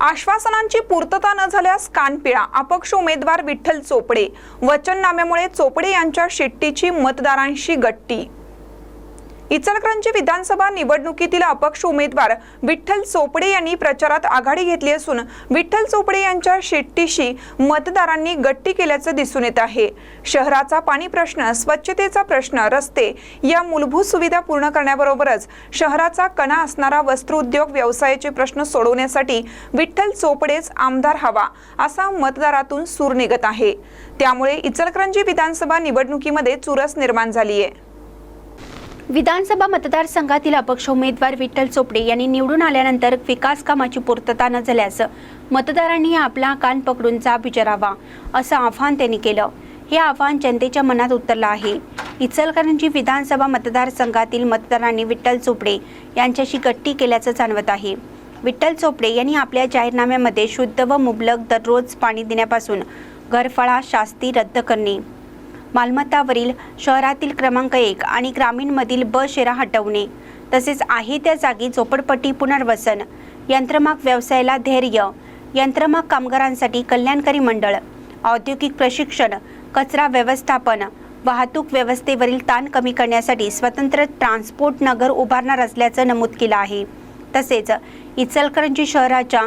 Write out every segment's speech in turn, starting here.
आश्वासनांची पूर्तता न झाल्यास कानपिळा अपक्ष उमेदवार विठ्ठल चोपडे. वचननाम्यामुळे चोपडे यांच्या शेट्टीची मतदारांशी गट्टी. इचलकरंजी विधानसभा निवडणुकीतील अपक्ष उमेदवार विठ्ठल चोपडे यांनी प्रचारात आघाडी घेतली असून विठ्ठल चोपडे यांच्या शेट्टीशी मतदारांनी गट्टी केल्याचं दिसून येत आहे. शहराचा पाणी प्रश्न स्वच्छतेचा प्रश्न रस्ते या मूलभूत सुविधा पूर्ण करण्याबरोबरच शहराचा कणा असणारा वस्त्रोद्योग व्यवसायाचे प्रश्न सोडवण्यासाठी विठ्ठल चोपडेच आमदार हवा असा मतदारातून सूर निघत आहे. त्यामुळे इचलकरंजी विधानसभा निवडणुकीमध्ये चुरस निर्माण झाली आहे विधानसभा मतदारसंघातील अपक्ष उमेदवार विठ्ठल चोपडे यांनी निवडून आल्यानंतर विकास कामाची पूर्तता न झाल्यास मतदारांनी आपला कान पकडून जाब विचारावा असं आव्हान त्यांनी केलं. हे आव्हान जनतेच्या मनात उतरलं आहे. इचलकरंजी विधानसभा मतदारसंघातील मतदारांनी विठ्ठल चोपडे यांच्याशी गट्टी केल्याचं जाणवत आहे. विठ्ठल चोपडे यांनी आपल्या जाहीरनाम्यामध्ये शुद्ध व मुबलक दररोज पाणी देण्यापासून घरफळा शास्ती रद्द करणे मालमत्तावरील शहरातील क्रमांक एक आणि ग्रामीणमधील ब शेरा हटवणे. तसेच आहे त्या जागी झोपडपट्टी पुनर्वसन यंत्रमाग व्यवसायाला धैर्य यंत्रमाग कामगारांसाठी कल्याणकारी मंडळ औद्योगिक प्रशिक्षण कचरा व्यवस्थापन वाहतूक व्यवस्थेवरील ताण कमी करण्यासाठी स्वतंत्र ट्रान्सपोर्ट नगर उभारणार असल्याचं नमूद केलं आहे. तसेच इचलकरंजी शहराच्या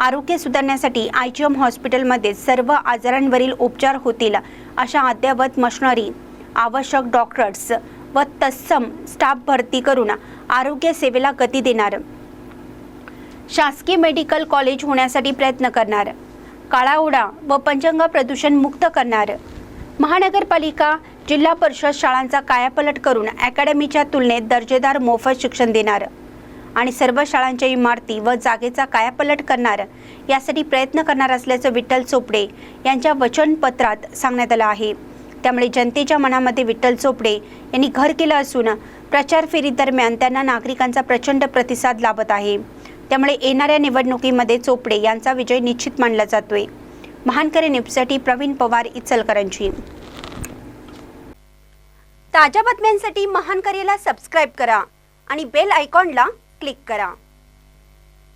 आरोग्य सुधारण्यासाठी आय जी एम हॉस्पिटलमध्ये सर्व आजारांवरील उपचार होतील अशा अद्ययावत मशनरी आवश्यक डॉक्टर्स व तत्सम स्टाफ भरती करून आरोग्य सेवेला गती देणार. शासकीय मेडिकल कॉलेज होण्यासाठी प्रयत्न करणार. काळाओढा व पंचंग प्रदूषण मुक्त करणार. महानगरपालिका जिल्हा परिषद शाळांचा कायापलट करून अकॅडमीच्या तुलनेत दर्जेदार मोफत शिक्षण देणार. आणि सर्व शाळांच्या इमारती व जागेचा कायापलट करणार यासाठी प्रयत्न करणार असल्याचं विठ्ठल चोपडे यांच्या वचनपत्रात सांगण्यात आलं आहे. त्यामुळे जनतेच्या मनामध्ये विठ्ठल चोपडे यांनी घर केलं असून प्रचार फेरी दरम्यान त्यांना नागरिकांचा प्रचंड प्रतिसाद लाभत आहे. त्यामुळे येणाऱ्या निवडणुकीमध्ये चोपडे यांचा विजय निश्चित मानला जातोय. महानकरे न्यूजसाठी प्रवीण पवार इचलकरांची ताज्या बातम्यांसाठी महानकरेला सबस्क्राईब करा आणि बेल आयकॉनला क्लिक करा.